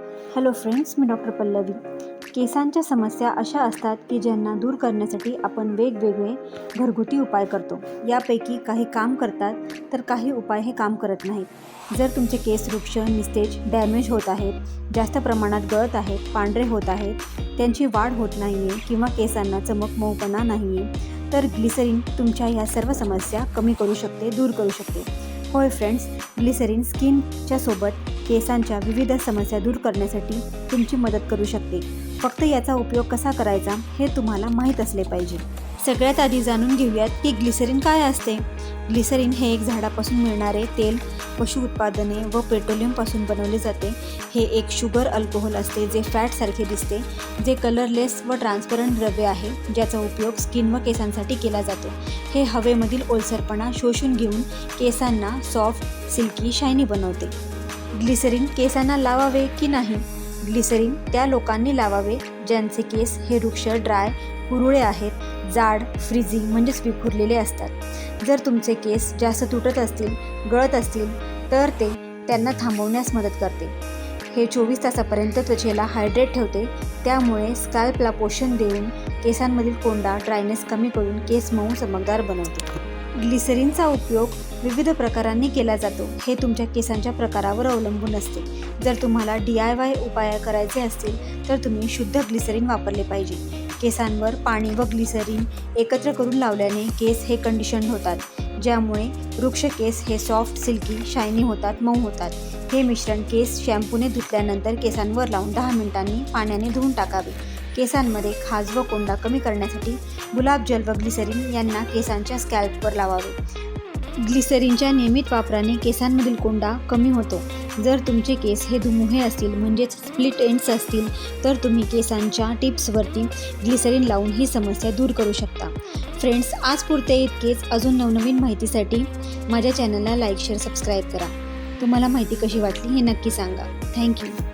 Hello friends मी doctor Pallavi. केसांच्या समस्या अशा असतात की ज्यांना दूर करण्यासाठी आपण वेगवेगळे घरगुती उपाय करतो. यापैकी काही काम करतात तर काही उपाय हे काम करत नाहीत. जर तुमचे केस वृक्ष निस्तेज डॅमेज होत आहेत जास्त प्रमाणात गळत आहेत पांढरे होत आहेत त्यांची वाढ होत नाही आहे किंवा केसांना चमक मऊपणा नाही आहे तर ग्लिसरीन तुमच्या ह्या सर्व समस्या कमी करू शकते दूर करू शकते. होय फ्रेंड्स ग्लिसरीन स्किनच्या सोबत केसांच्या विविध समस्या दूर करण्यासाठी तुमची मदत करू शकते. फक्त याचा उपयोग कसा करायचा हे तुम्हाला माहीत असले पाहिजे. सगळ्यात आधी जाणून घेऊयात की ग्लिसरीन काय असते. ग्लिसरीन हे एक झाडापासून मिळणारे तेल पशु उत्पादने व पेट्रोलियमपासून बनवले जाते. हे एक शुगर अल्कोहोल असते जे फॅटसारखे दिसते जे कलरलेस व ट्रान्सपरंट द्रव्य आहे ज्याचा उपयोग स्किन व केसांसाठी केला जातो. हे हवेमधील ओलसरपणा शोषून घेऊन केसांना सॉफ्ट सिल्की शायनी बनवते. ग्लिसरीन केसांना लावावे की नाही? ग्लिसरीन त्या लोकांनी लावावे ज्यांचे केस हे वृक्ष ड्राय कुरुळे आहेत जाड फ्रिजिंग म्हणजेच विखुरलेले असतात. जर तुमचे केस जास्त तुटत असतील गळत असतील तर ते त्यांना थांबवण्यास मदत करते. हे चोवीस तासापर्यंत त्वचेला हायड्रेट ठेवते त्यामुळे स्कॅल्पला पोषण देऊन केसांमधील कोंडा ड्रायनेस कमी करून केस मऊ चमकदार बनवते. ग्लिसरीनचा उपयोग विविध प्रकारांनी केला जातो. हे तुमच्या केसांच्या प्रकारावर अवलंबून असते. जर तुम्हाला डी आय वाय उपाय करायचे असतील तर तुम्ही शुद्ध ग्लिसरीन वापरले पाहिजे. केसांवर पाणी व ग्लिसरीन एकत्र करून लावल्याने केस हे कंडिशन होतात ज्यामुळे वृक्ष केस हे सॉफ्ट सिल्की शायनी होतात मऊ होतात. हे मिश्रण केस शॅम्पूने धुतल्यानंतर केसांवर लावून दहा मिनिटांनी पाण्याने धुवून टाकावे. केसांमध्ये खाज व कोंडा कमी करण्यासाठी गुलाबजल व ग्लिसरीन यांना केसांच्या स्कॅल्पवर लावावे. ग्लिसरीनच्या नियमित वापराने केसांमधील कोंडा कमी होतो. जर तुमचे केस हे दुमुहे असतील म्हणजेच स्प्लिट एंड्स असतील तर तुम्ही केसांच्या टिप्सवरती ग्लिसरीन लावून ही समस्या दूर करू शकता. फ्रेंड्स आज पुरते इतकेच. अजून नवनवीन माहितीसाठी माझ्या चॅनलला लाईक शेअर सबस्क्राईब करा. तुम्हाला माहिती कशी वाटली हे नक्की सांगा. थँक्यू.